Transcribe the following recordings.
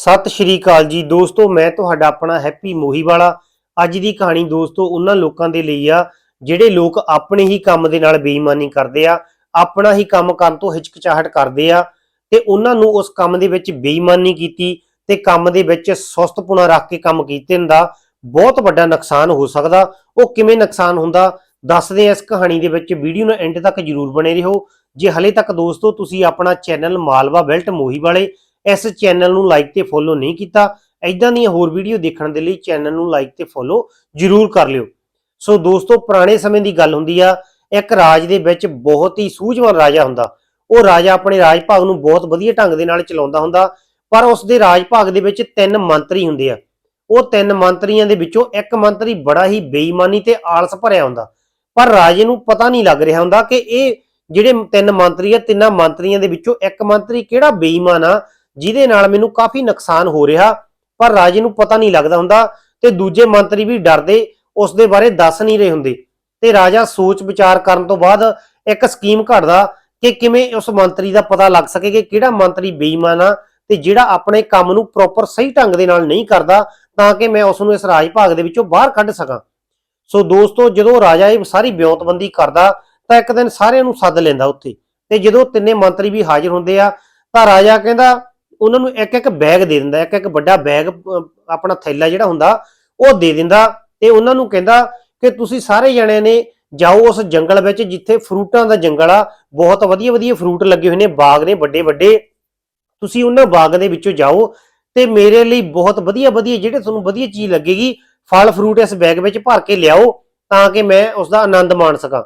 ਸਤਿ ਸ਼੍ਰੀ ਅਕਾਲ ਜੀ ਦੋਸਤੋ, ਮੈਂ ਤੁਹਾਡਾ ਆਪਣਾ ਹੈਪੀ ਮੋਹੀ ਵਾਲਾ ਅੱਜ ਦੀ ਕਹਾਣੀ ਦੋਸਤੋ ਉਹਨਾਂ ਲੋਕਾਂ ਦੇ ਲਈ ਆ, ਜਿਹੜੇ ਲੋਕ ਆਪਣੇ ਹੀ ਕੰਮ ਦੇ ਨਾਲ ਬੇਈਮਾਨੀ ਕਰਦੇ ਆ, ਆਪਣਾ ਹੀ ਕੰਮ ਕਰਨ ਤੋਂ ਹਿਚਕਚਾਹਟ ਕਰਦੇ ਆ ਤੇ ਉਹਨਾਂ ਨੂੰ ਉਸ ਕੰਮ ਦੇ ਵਿੱਚ ਬੇਈਮਾਨੀ ਕੀਤੀ ਤੇ ਕੰਮ ਦੇ ਵਿੱਚ ਸੁਸਤਪੁਣਾ ਰੱਖ ਕੇ ਕੰਮ ਕੀਤੇ ਦਾ ਬਹੁਤ ਵੱਡਾ ਨੁਕਸਾਨ ਹੋ ਸਕਦਾ। ਉਹ ਕਿਵੇਂ ਨੁਕਸਾਨ ਹੁੰਦਾ, ਦੱਸਦੇ ਆ ਇਸ ਕਹਾਣੀ ਦੇ ਵਿੱਚ। ਵੀਡੀਓ ਨੂੰ ਐਂਡ ਤੱਕ ਜਰੂਰ ਬਣੇ ਰਹੋ। ਜੇ ਹਲੇ ਤੱਕ ਦੋਸਤੋ ਤੁਸੀਂ ਆਪਣਾ ਚੈਨਲ ਮਾਲਵਾ ਬੈਲਟ ਮੋਹੀ ਵਾਲੇ ਇਸ ਚੈਨਲ ਨੂੰ ਲਾਈਕ ਤੇ ਫੋਲੋ ਨਹੀਂ ਕੀਤਾ ਐਦਾਂ ਦੀਆਂ ਹੋਰ ਵੀਡੀਓ ਦੇਖਣ ਦੇ ਲਈ ਚੈਨਲ ਨੂੰ ਲਾਈਕ ਤੇ ਫੋਲੋ ਜਰੂਰ ਕਰ ਲਿਓ। ਸੋ ਦੋਸਤੋ, ਪੁਰਾਣੇ ਸਮੇਂ ਦੀ ਗੱਲ ਹੁੰਦੀ ਆ, ਇੱਕ ਰਾਜ ਦੇ ਵਿੱਚ ਬਹੁਤ ਹੀ ਸੂਝਵਾਨ ਰਾਜਾ ਹੁੰਦਾ। ਉਹ ਰਾਜਾ ਆਪਣੇ ਰਾਜ ਭਾਗ ਨੂੰ ਬਹੁਤ ਵਧੀਆ ਢੰਗ ਦੇ ਨਾਲ ਚਲਾਉਂਦਾ ਹੁੰਦਾ, ਪਰ ਉਸ ਦੇ ਰਾਜ ਭਾਗ ਦੇ ਵਿੱਚ ਤਿੰਨ ਮੰਤਰੀ ਹੁੰਦੇ ਆ। ਉਹ ਤਿੰਨ ਮੰਤਰੀਆਂ ਦੇ ਵਿੱਚੋਂ ਇੱਕ ਮੰਤਰੀ ਬੜਾ ਹੀ ਬੇਈਮਾਨੀ ਤੇ ਆਲਸ ਭਰਿਆ ਹੁੰਦਾ। ਪਰ ਰਾਜੇ ਨੂੰ ਪਤਾ ਨਹੀਂ ਲੱਗ ਰਿਹਾ ਹੁੰਦਾ ਕਿ ਇਹ ਜਿਹੜੇ ਤਿੰਨ ਮੰਤਰੀ ਆ, ਤਿੰਨਾਂ ਮੰਤਰੀਆਂ ਦੇ ਵਿੱਚੋਂ ਇੱਕ ਮੰਤਰੀ ਕਿਹੜਾ ਬੇਈਮਾਨ ਆ ਜਿਹਦੇ ਨਾਲ ਮੈਨੂੰ ਕਾਫੀ ਨੁਕਸਾਨ ਹੋ ਰਿਹਾ, ਪਰ ਰਾਜੇ ਨੂੰ ਪਤਾ ਨਹੀਂ ਲੱਗਦਾ ਹੁੰਦਾ ਤੇ ਦੂਜੇ ਮੰਤਰੀ ਵੀ ਡਰਦੇ, ਉਸ ਦੇ ਬਾਰੇ ਦੱਸ ਨਹੀਂ ਰਹੇ ਹੁੰਦੇ। ਤੇ ਰਾਜਾ ਸੋਚ ਵਿਚਾਰ ਕਰਨ ਤੋਂ ਬਾਅਦ ਇੱਕ ਸਕੀਮ ਘੜਦਾ ਕਿ ਕਿਵੇਂ ਉਸ ਮੰਤਰੀ ਦਾ ਪਤਾ ਲੱਗ ਸਕੇ ਕਿ ਕਿਹੜਾ ਮੰਤਰੀ ਬੇਈਮਾਨ ਆ ਤੇ ਜਿਹੜਾ ਆਪਣੇ ਕੰਮ ਨੂੰ ਪ੍ਰੋਪਰ ਸਹੀ ਢੰਗ ਦੇ ਨਾਲ ਨਹੀਂ ਕਰਦਾ, ਤਾਂ ਕਿ ਮੈਂ ਉਸ ਨੂੰ ਇਸ ਰਾਜ ਭਾਗ ਦੇ ਵਿੱਚੋਂ ਬਾਹਰ ਕੱਢ ਸਕਾਂ। ਸੋ ਦੋਸਤੋ, ਜਦੋਂ ਰਾਜਾ ਇਹ ਸਾਰੀ ਬਿਉਂਤਬੰਦੀ ਕਰਦਾ, ਤਾਂ ਇੱਕ ਦਿਨ ਸਾਰਿਆਂ ਨੂੰ ਸੱਦ ਲੈਂਦਾ ਉੱਥੇ। ਤੇ ਜਦੋਂ ਤਿੰਨੇ ਮੰਤਰੀ ਵੀ ਹਾਜ਼ਰ ਹੁੰਦੇ ਆ, ਤਾਂ ਰਾਜਾ ਕਹਿੰਦਾ ਉਹਨਾਂ ਨੂੰ ਇੱਕ ਇੱਕ ਬੈਗ ਦੇ ਦਿੰਦਾ, ਇੱਕ ਇੱਕ ਵੱਡਾ ਬੈਗ ਆਪਣਾ ਥੈਲਾ ਜਿਹੜਾ ਹੁੰਦਾ, ਉਹ ਦੇ ਦਿੰਦਾ ਤੇ ਉਹਨਾਂ ਨੂੰ ਕਹਿੰਦਾ ਕਿ ਤੁਸੀਂ ਸਾਰੇ ਜਣੇ ਨੇ ਜਾਓ ਉਸ ਜੰਗਲ ਵਿੱਚ ਜਿੱਥੇ ਫਰੂਟਾਂ ਦਾ ਜੰਗਲ ਆ, ਬਹੁਤ ਵਧੀਆ ਵਧੀਆ ਫਰੂਟ ਲੱਗੇ ਹੋਏ ਨੇ, ਬਾਗ ਨੇ ਵੱਡੇ ਵੱਡੇ। ਤੁਸੀਂ ਉਹਨਾਂ ਬਾਗ ਦੇ ਵਿੱਚੋਂ ਜਾਓ ਤੇ ਮੇਰੇ ਲਈ ਬਹੁਤ ਵਧੀਆ ਵਧੀਆ ਜਿਹੜੇ ਤੁਹਾਨੂੰ ਵਧੀਆ ਚੀਜ਼ ਲੱਗੇਗੀ, ਫਲ ਫਰੂਟ ਇਸ ਬੈਗ ਵਿੱਚ ਭਰ ਕੇ ਲਿਆਓ ਤਾਂ ਕਿ ਮੈਂ ਉਸ ਦਾ ਆਨੰਦ ਮਾਣ ਸਕਾਂ।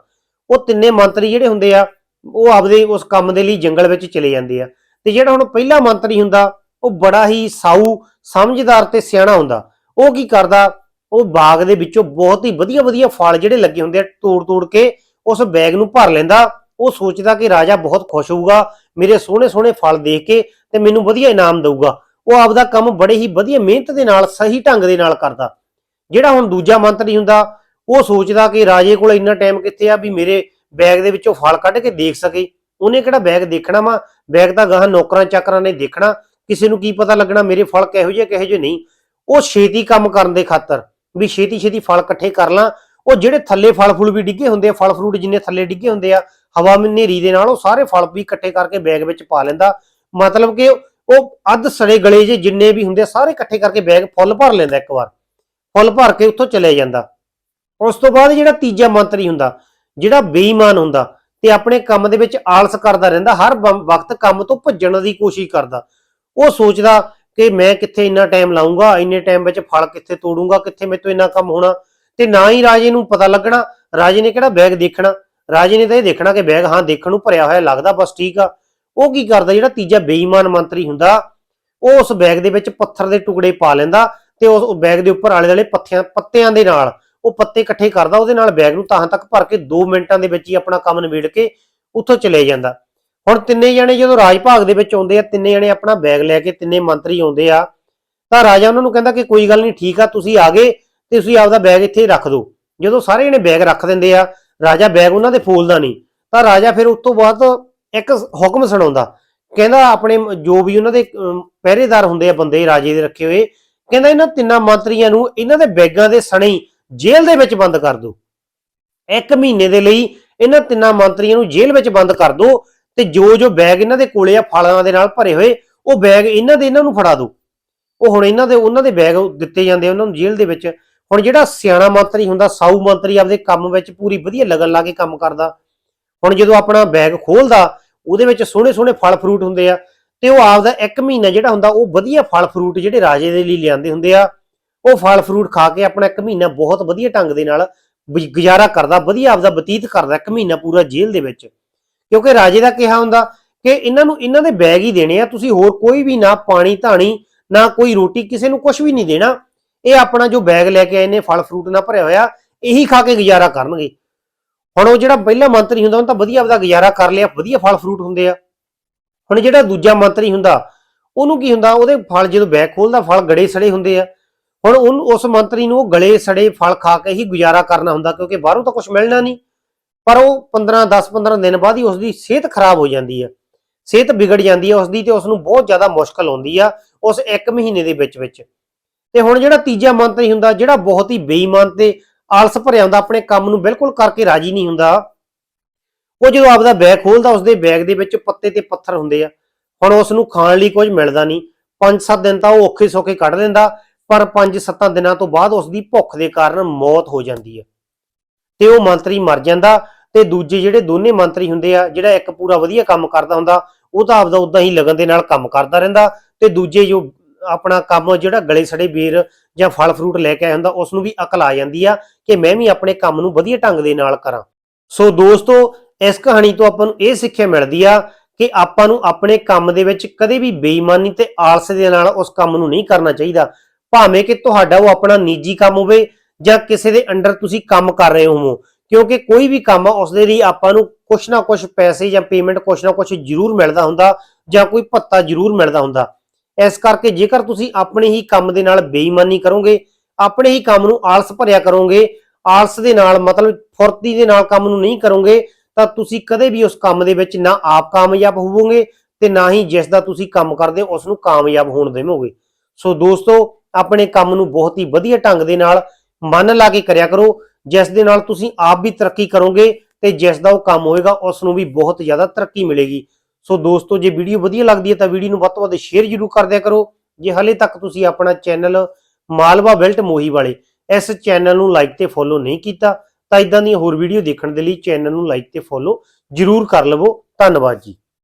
ਉਹ ਤਿੰਨੇ ਮੰਤਰੀ ਜਿਹੜੇ ਹੁੰਦੇ ਆ, ਉਹ ਆਪਦੇ ਉਸ ਕੰਮ ਦੇ ਲਈ ਜੰਗਲ ਵਿੱਚ ਚਲੇ ਜਾਂਦੇ ਆ। ਤੇ ਜਿਹੜਾ ਹੁਣ ਪਹਿਲਾ ਮੰਤਰੀ ਹੁੰਦਾ, ਉਹ ਬੜਾ ਹੀ ਸਾਊ, ਸਮਝਦਾਰ ਤੇ ਸਿਆਣਾ ਹੁੰਦਾ। ਉਹ ਕੀ ਕਰਦਾ? ਉਹ ਬਾਗ ਦੇ ਵਿੱਚੋਂ ਬਹੁਤ ਹੀ ਵਧੀਆ ਵਧੀਆ ਫਲ ਜਿਹੜੇ ਲੱਗੇ ਹੁੰਦੇ ਆ ਤੋੜ ਤੋੜ ਕੇ ਉਸ ਬੈਗ ਨੂੰ ਭਰ ਲੈਂਦਾ। ਉਹ ਸੋਚਦਾ ਕਿ ਰਾਜਾ ਬਹੁਤ ਖੁਸ਼ ਹੋਊਗਾ, ਮੇਰੇ ਸੋਹਣੇ ਸੋਹਣੇ ਫਲ ਦੇਖ ਕੇ ਤੇ ਮੈਨੂੰ ਵਧੀਆ ਇਨਾਮ ਦਊਗਾ। ਉਹ ਆਪਦਾ ਕੰਮ ਬੜੇ ਹੀ ਵਧੀਆ ਮਿਹਨਤ ਦੇ ਨਾਲ, ਸਹੀ ਢੰਗ ਦੇ ਨਾਲ ਕਰਦਾ। ਜਿਹੜਾ ਹੁਣ ਦੂਜਾ ਮੰਤਰੀ ਹੁੰਦਾ, ਉਹ ਸੋਚਦਾ ਕਿ ਰਾਜੇ ਕੋਲ ਇੰਨਾ ਟਾਈਮ ਕਿੱਥੇ ਆ ਵੀ ਮੇਰੇ ਬੈਗ ਦੇ ਵਿੱਚੋਂ ਫਲ ਕੱਢ ਕੇ ਦੇਖ ਸਕੇ। ਉਹਨੇ ਕਿਹੜਾ ਬੈਗ ਦੇਖਣਾ ਵਾ? ਬੈਗ ਤਾਂ ਗਾਹਾਂ ਨੌਕਰਾਂ ਚਾਕਰਾਂ ਨੇ ਦੇਖਣਾ। ਕਿਸੇ ਨੂੰ ਕੀ ਪਤਾ ਲੱਗਣਾ ਮੇਰੇ ਫਲ ਕਿਹੋ ਜਿਹੇ ਕਿਹੋ ਜਿਹੇ ਨਹੀਂ। ਉਹ ਛੇਤੀ ਕੰਮ ਕਰਨ ਦੇ ਖਾਤਰ ਵੀ ਛੇਤੀ ਛੇਤੀ ਫਲ ਇਕੱਠੇ ਕਰ ਲਾਂ। ਉਹ ਜਿਹੜੇ ਥੱਲੇ ਫਲ ਫੁੱਲ ਵੀ ਡਿੱਗੇ ਹੁੰਦੇ ਆ ਫਲ ਫਰੂਟ ਜਿੰਨੇ ਥੱਲੇ ਡਿੱਗੇ ਹੁੰਦੇ ਆ ਹਵਾ ਹਨੇਰੀ ਦੇ ਨਾਲ ਉਹ ਸਾਰੇ ਫਲ ਵੀ ਇਕੱਠੇ ਕਰਕੇ ਬੈਗ ਵਿੱਚ ਪਾ ਲੈਂਦਾ। ਮਤਲਬ ਕਿ ਉਹ ਅੱਧ ਸੜੇ ਗਲੇ ਜੇ ਜਿੰਨੇ ਵੀ ਹੁੰਦੇ ਆ, ਸਾਰੇ ਇਕੱਠੇ ਕਰਕੇ ਬੈਗ ਫੁੱਲ ਭਰ ਲੈਂਦਾ ਇੱਕ ਵਾਰ। ਫੁੱਲ ਭਰ ਕੇ ਉੱਥੋਂ ਚਲੇ ਜਾਂਦਾ। ਉਸ ਤੋਂ ਬਾਅਦ ਜਿਹੜਾ ਤੀਜਾ ਮੰਤਰੀ ਹੁੰਦਾ ਜਿਹੜਾ ਬੇਈਮਾਨ ਹੁੰਦਾ ਤੇ ਆਪਣੇ ਕੰਮ ਦੇ ਵਿੱਚ ਆਲਸ ਕਰਦਾ ਰਹਿੰਦਾ, ਹਰ ਵਕਤ ਕੰਮ ਤੋਂ ਭੱਜਣ ਦੀ ਕੋਸ਼ਿਸ਼ ਕਰਦਾ। ਉਹ ਸੋਚਦਾ ਕਿ ਮੈਂ ਕਿੱਥੇ ਇੰਨਾ ਟਾਈਮ ਲਾਉਂਗਾ ਇੰਨੇ ਟਾਈਮ ਵਿੱਚ ਫਲ ਕਿੱਥੇ ਤੋੜੂੰਗਾ, ਕਿੱਥੇ ਮੇਰੇ ਤੋਂ ਇੰਨਾ ਕੰਮ ਹੋਣਾ। ਤੇ ਨਾ ਹੀ ਰਾਜੇ ਨੂੰ ਪਤਾ ਲੱਗਣਾ, ਰਾਜੇ ਨੇ ਕਿਹੜਾ ਬੈਗ ਦੇਖਣਾ? ਰਾਜੇ ਨੇ ਤਾਂ ਇਹ ਦੇਖਣਾ ਕਿ ਬੈਗ ਹਾਂ ਦੇਖਣ ਨੂੰ ਭਰਿਆ ਹੋਇਆ ਲੱਗਦਾ, ਬਸ ਠੀਕ ਆ। ਉਹ ਕੀ ਕਰਦਾ, ਜਿਹੜਾ ਤੀਜਾ ਬੇਈਮਾਨ ਮੰਤਰੀ ਹੁੰਦਾ, ਉਹ ਉਸ ਬੈਗ ਦੇ ਵਿੱਚ ਪੱਥਰ ਦੇ ਟੁਕੜੇ ਪਾ ਲੈਂਦਾ ਤੇ ਉਸ ਬੈਗ ਦੇ ਉੱਪਰ ਆਲੇ ਦੁਆਲੇ ਪੱਥਿਆਂ, ਪੱਤਿਆਂ ਦੇ ਨਾਲ ਉਹ ਪੱਤੇ ਇਕੱਠੇ ਕਰਦਾ ਉਹਦੇ ਨਾਲ ਬੈਗ ਨੂੰ ਤਾਂ ਤੱਕ ਭਰ ਕੇ 2 ਮਿੰਟਾਂ ਦੇ ਵਿੱਚ ਹੀ ਆਪਣਾ ਕੰਮ ਨਿਬੇੜ ਕੇ ਉੱਥੋਂ ਚਲੇ ਜਾਂਦਾ। ਹੁਣ ਤਿੰਨੇ ਜਣੇ ਜਦੋਂ ਰਾਜ ਭਾਗ ਦੇ ਵਿੱਚ ਆਉਂਦੇ ਆ, ਤਿੰਨੇ ਜਣੇ ਆਪਣਾ ਬੈਗ ਲੈ ਕੇ ਤਿੰਨੇ ਮੰਤਰੀ ਆਉਂਦੇ ਆ, ਤਾਂ ਰਾਜਾ ਉਹਨਾਂ ਨੂੰ ਕਹਿੰਦਾ ਕਿ ਕੋਈ ਗੱਲ ਨਹੀਂ, ਠੀਕ ਆ, ਤੁਸੀਂ ਆ ਗਏ ਤੇ ਤੁਸੀਂ ਆਪਦਾ ਬੈਗ ਇੱਥੇ ਰੱਖ ਦਿਓ। ਜਦੋਂ ਸਾਰੇ ਜਣੇ ਬੈਗ ਰੱਖ ਦਿੰਦੇ ਆ, ਰਾਜਾ ਬੈਗ ਉਹਨਾਂ ਦੇ ਫੋਲਦਾ ਨਹੀਂ। ਤਾਂ ਰਾਜਾ ਫਿਰ ਉਸ ਤੋਂ ਬਾਅਦ ਇੱਕ ਹੁਕਮ ਸੁਣਾਉਂਦਾ, ਕਹਿੰਦਾ ਆਪਣੇ ਜੋ ਵੀ ਉਹਨਾਂ ਦੇ ਪਹਿਰੇਦਾਰ ਹੁੰਦੇ ਆ, ਬੰਦੇ ਰਾਜੇ ਦੇ ਰੱਖੇ ਹੋਏ, ਕਹਿੰਦਾ ਇਹਨਾਂ ਤਿੰਨਾਂ ਮੰਤਰੀਆਂ ਨੂੰ ਇਹਨਾਂ ਦੇ ਬੈਗਾਂ ਦੇ ਸਣੇ ਜੇਲ੍ਹ ਦੇ ਵਿੱਚ ਬੰਦ ਕਰ ਦਿਓ ਇੱਕ ਮਹੀਨੇ ਦੇ ਲਈ ਇਹਨਾਂ ਤਿੰਨਾਂ ਮੰਤਰੀਆਂ ਨੂੰ ਜੇਲ੍ਹ ਵਿੱਚ ਬੰਦ ਕਰ ਦਿਓ ਤੇ ਜੋ ਜੋ ਬੈਗ ਇਹਨਾਂ ਦੇ ਕੋਲੇ ਆ ਫਲਾਂ ਦੇ ਨਾਲ ਭਰੇ ਹੋਏ, ਉਹ ਬੈਗ ਇਹਨਾਂ ਦੇ ਇਹਨਾਂ ਨੂੰ ਫੜਾ ਦਿਓ ਉਹ ਹੁਣ ਇਹਨਾਂ ਦੇ, ਉਹਨਾਂ ਦੇ ਬੈਗ ਦਿੱਤੇ ਜਾਂਦੇ ਆ, ਉਹਨਾਂ ਨੂੰ ਜੇਲ੍ਹ ਦੇ ਵਿੱਚ। ਹੁਣ ਜਿਹੜਾ ਸਿਆਣਾ ਮੰਤਰੀ ਹੁੰਦਾ, ਸਾਊ ਮੰਤਰੀ ਆਪਦੇ ਕੰਮ ਵਿੱਚ ਪੂਰੀ ਵਧੀਆ ਲਗਨ ਲਾ ਕੇ ਕੰਮ ਕਰਦਾ। ਹੁਣ ਜਦੋਂ ਆਪਣਾ ਬੈਗ ਖੋਲਦਾ, ਉਹਦੇ ਵਿੱਚ ਸੋਹਣੇ ਸੋਹਣੇ ਫਲ ਫਰੂਟ ਹੁੰਦੇ ਆ ਤੇ ਉਹ ਆਪਦਾ ਇੱਕ ਮਹੀਨਾ ਜਿਹੜਾ ਹੁੰਦਾ, ਉਹ ਵਧੀਆ ਫਲ ਫਰੂਟ ਜਿਹੜੇ ਰਾਜੇ ਦੇ ਲਈ ਲਿਆਂਦੇ ਹੁੰਦੇ ਆ। ਉਹ ਫਲ ਫਰੂਟ ਖਾ ਕੇ ਆਪਣਾ ਇੱਕ ਮਹੀਨਾ ਬਹੁਤ ਵਧੀਆ ਢੰਗ ਦੇ ਨਾਲ ਗੁਜ਼ਾਰਾ ਕਰਦਾ, ਵਧੀਆ ਆਪਦਾ ਬਤੀਤ ਕਰਦਾ ਇੱਕ ਮਹੀਨਾ ਪੂਰਾ ਜੇਲ੍ਹ ਦੇ ਵਿੱਚ। ਕਿਉਂਕਿ ਰਾਜੇ ਦਾ ਕਿਹਾ ਹੁੰਦਾ ਕਿ ਇਹਨਾਂ ਨੂੰ ਇਹਨਾਂ ਦੇ ਬੈਗ ਹੀ ਦੇਣੇ ਆ, ਤੁਸੀਂ ਹੋਰ ਕੋਈ ਵੀ ਨਾ ਪਾਣੀ, ਧਾਣੀ, ਨਾ ਕੋਈ ਰੋਟੀ, ਕਿਸੇ ਨੂੰ ਕੁਝ ਵੀ ਨਹੀਂ ਦੇਣਾ। ਇਹ ਆਪਣਾ ਜੋ ਬੈਗ ਲੈ ਕੇ ਆਏ ਨੇ, ਫਲ ਫਰੂਟ ਨਾਲ ਭਰਿਆ ਹੋਇਆ, ਇਹੀ ਖਾ ਕੇ ਗੁਜ਼ਾਰਾ ਕਰਨਗੇ। ਹੁਣ ਉਹ ਜਿਹੜਾ ਪਹਿਲਾ ਮੰਤਰੀ ਹੁੰਦਾ, ਉਹਨੇ ਤਾਂ ਵਧੀਆ ਆਪਦਾ ਗੁਜ਼ਾਰਾ ਕਰ ਲਿਆ, ਵਧੀਆ ਫਲ ਫਰੂਟ ਹੁੰਦੇ ਆ। ਹੁਣ ਜਿਹੜਾ ਦੂਜਾ ਮੰਤਰੀ ਹੁੰਦਾ, ਉਹਨੂੰ ਕੀ ਹੁੰਦਾ, ਉਹਦੇ ਫਲ ਜਦੋਂ ਬੈਗ ਖੋਲਦਾ, ਫਲ ਗੜੇ ਸੜੇ ਹੁੰਦੇ ਆ। ਹੁਣ ਉਹਨੂੰ ਉਸ ਮੰਤਰੀ ਨੂੰ ਉਹ ਗਲੇ ਸੜੇ ਫਲ ਖਾ ਕੇ ਹੀ ਗੁਜ਼ਾਰਾ ਕਰਨਾ ਹੁੰਦਾ ਕਿਉਂਕਿ ਬਾਹਰੋਂ ਤਾਂ ਕੁਝ ਮਿਲਣਾ ਨਹੀਂ। ਪਰ ਉਹ 15 10 15 ਦਿਨ ਬਾਅਦ ਹੀ ਉਸ ਦੀ ਸਿਹਤ ਖਰਾਬ ਹੋ ਜਾਂਦੀ ਹੈ ਸਿਹਤ ਵਿਗੜ ਜਾਂਦੀ ਹੈ ਉਸ ਦੀ ਤੇ ਉਸ ਨੂੰ ਬਹੁਤ ਜ਼ਿਆਦਾ ਮੁਸ਼ਕਲ ਆਉਂਦੀ ਆ ਉਸ 1 ਮਹੀਨੇ ਦੇ ਵਿੱਚ ਵਿੱਚ। ਤੇ ਹੁਣ ਜਿਹੜਾ ਤੀਜਾ ਮੰਤਰੀ ਹੁੰਦਾ, ਜਿਹੜਾ ਬਹੁਤ ਹੀ ਬੇਈਮਾਨ ਤੇ ਆਲਸ ਭਰਿਆ ਹੁੰਦਾ, ਆਪਣੇ ਕੰਮ ਨੂੰ ਬਿਲਕੁਲ ਕਰਕੇ ਰਾਜੀ ਨਹੀਂ ਹੁੰਦਾ, ਉਹ ਜਦੋਂ ਆਪਦਾ ਬੈਗ ਖੋਲਦਾ, ਉਸਦੇ ਬੈਗ ਦੇ ਵਿੱਚ ਪੱਤੇ ਤੇ ਪੱਥਰ ਹੁੰਦੇ ਆ। ਹੁਣ ਉਸ ਨੂੰ ਖਾਣ ਲਈ ਕੁਝ ਮਿਲਦਾ ਨਹੀਂ। 5-7 ਦਿਨ ਤਾਂ ਉਹ ਔਖੇ ਸੌਖੇ ਕੱਢ ਲੈਂਦਾ ਪਰ 5-7 ਦਿਨਾਂ ਤੋਂ ਬਾਅਦ ਉਸ ਦੀ ਭੁੱਖ ਦੇ ਕਾਰਨ ਮੌਤ ਹੋ ਜਾਂਦੀ ਹੈ। ਤੇ ਉਹ ਮੰਤਰੀ ਮਰ ਜਾਂਦਾ ਤੇ ਦੂਜੇ ਜਿਹੜੇ ਦੋਨੇ ਮੰਤਰੀ ਹੁੰਦੇ ਆ, ਜਿਹੜਾ ਇੱਕ ਪੂਰਾ ਵਧੀਆ ਕੰਮ ਕਰਦਾ ਹੁੰਦਾ, ਉਹ ਤਾਂ ਆਪਦਾ ਉਦਾਂ ਹੀ ਲਗਨ ਦੇ ਨਾਲ ਕੰਮ ਕਰਦਾ ਰਹਿੰਦਾ ਤੇ ਦੂਜੇ ਜੋ ਆਪਣਾ ਕੰਮ ਜਿਹੜਾ ਗਲੇ ਸੜੇ ਬੇਰ ਜਾਂ ਫਲ ਫਰੂਟ ਲੈ ਕੇ ਆਇਆ ਹੁੰਦਾ ਉਸ ਨੂੰ ਵੀ ਅਕਲ ਆ ਜਾਂਦੀ ਆ ਕਿ ਮੈਂ ਵੀ ਆਪਣੇ ਕੰਮ ਨੂੰ ਵਧੀਆ ਢੰਗ ਦੇ ਨਾਲ ਕਰਾਂ। ਸੋ ਦੋਸਤੋ, ਇਸ ਕਹਾਣੀ ਤੋਂ ਆਪਾਂ ਨੂੰ ਇਹ ਸਿੱਖਿਆ ਮਿਲਦੀ ਆ ਕਿ ਆਪਾਂ ਨੂੰ ਆਪਣੇ ਕੰਮ ਦੇ ਵਿੱਚ ਕਦੇ ਵੀ ਬੇਈਮਾਨੀ ਤੇ ਆਲਸ ਦੇ ਨਾਲ ਉਸ ਕੰਮ ਨੂੰ ਨਹੀਂ ਕਰਨਾ ਚਾਹੀਦਾ। ਭਾਵੇਂ ਕਿ ਤੁਹਾਡਾ ਉਹ ਆਪਣਾ ਨਿੱਜੀ ਕੰਮ ਹੋਵੇ ਜਾਂ ਕਿਸੇ ਦੇ ਅੰਡਰ ਤੁਸੀਂ ਕੰਮ ਕਰ ਰਹੇ ਹੋ ਕਿਉਂਕਿ ਕੋਈ ਵੀ ਕੰਮ ਆ ਉਸ ਦੇ ਲਈ ਆਪਾਂ ਨੂੰ ਕੁਛ ਨਾ ਕੁਛ ਪੈਸੇ ਜਾਂ ਪੇਮੈਂਟ ਕੁਛ ਨਾ ਕੁਛ ਜ਼ਰੂਰ ਮਿਲਦਾ ਹੁੰਦਾ ਜਾਂ ਕੋਈ ਭੱਤਾ ਜ਼ਰੂਰ ਮਿਲਦਾ ਹੁੰਦਾ। ਇਸ ਕਰਕੇ ਜੇਕਰ ਤੁਸੀਂ ਆਪਣੇ ਹੀ ਕੰਮ ਦੇ ਨਾਲ ਬੇਈਮਾਨੀ ਕਰੋਗੇ, ਆਪਣੇ ਹੀ ਕੰਮ ਨੂੰ ਆਲਸ ਭਰਿਆ ਕਰੋਗੇ, ਆਲਸ ਦੇ ਨਾਲ ਮਤਲਬ ਫੁਰਤੀ ਦੇ ਨਾਲ ਕੰਮ ਨੂੰ ਨਹੀਂ ਕਰੋਗੇ, ਤਾਂ ਤੁਸੀਂ ਕਦੇ ਵੀ ਉਸ ਕੰਮ ਦੇ ਵਿੱਚ ਨਾ ਆਪ ਕਾਮਯਾਬ ਹੋਵੋਗੇ ਤੇ ਨਾ ਹੀ ਜਿਸ ਦਾ ਤੁਸੀਂ ਕੰਮ ਕਰਦੇ ਹੋ, ਉਸ ਨੂੰ ਕਾਮਯਾਬ ਹੋਣ ਦੇਵੋਗੇ। ਸੋ ਦੋਸਤੋ ਆਪਣੇ ਕੰਮ ਨੂੰ ਬਹੁਤ ਹੀ ਵਧੀਆ ਢੰਗ ਦੇ ਨਾਲ ਮਨ ਲਾ ਕੇ ਕਰਿਆ ਕਰੋ। ਜਿਸ ਦੇ ਨਾਲ ਤੁਸੀਂ ਆਪ ਵੀ ਤਰੱਕੀ ਕਰੋਗੇ ਤੇ ਜਿਸ ਦਾ ਉਹ ਕੰਮ ਹੋਏਗਾ, ਉਸ ਨੂੰ ਵੀ ਬਹੁਤ ਜ਼ਿਆਦਾ ਤਰੱਕੀ ਮਿਲੇਗੀ। ਸੋ ਦੋਸਤੋ, ਜੇ ਵੀਡੀਓ ਵਧੀਆ ਲੱਗਦੀ ਹੈ ਤਾਂ ਵੀਡੀਓ ਨੂੰ ਵੱਧ ਤੋਂ ਵੱਧ ਸ਼ੇਅਰ ਜ਼ਰੂਰ ਕਰ ਦਿਆ ਕਰੋ। ਜੇ ਹਲੇ ਤੱਕ ਤੁਸੀਂ ਆਪਣਾ ਚੈਨਲ ਮਾਲਵਾ ਬੈਲਟ ਮੋਹੀ ਵਾਲੇ ਇਸ ਚੈਨਲ ਨੂੰ ਲਾਈਕ ਤੇ ਫੋਲੋ ਨਹੀਂ ਕੀਤਾ, ਤਾਂ ਇਦਾਂ ਦੀਆਂ ਹੋਰ ਵੀਡੀਓ ਦੇਖਣ ਦੇ ਲਈ ਚੈਨਲ ਨੂੰ ਲਾਈਕ ਤੇ ਫੋਲੋ ਜ਼ਰੂਰ ਕਰ ਲਵੋ। ਧੰਨਵਾਦ ਜੀ।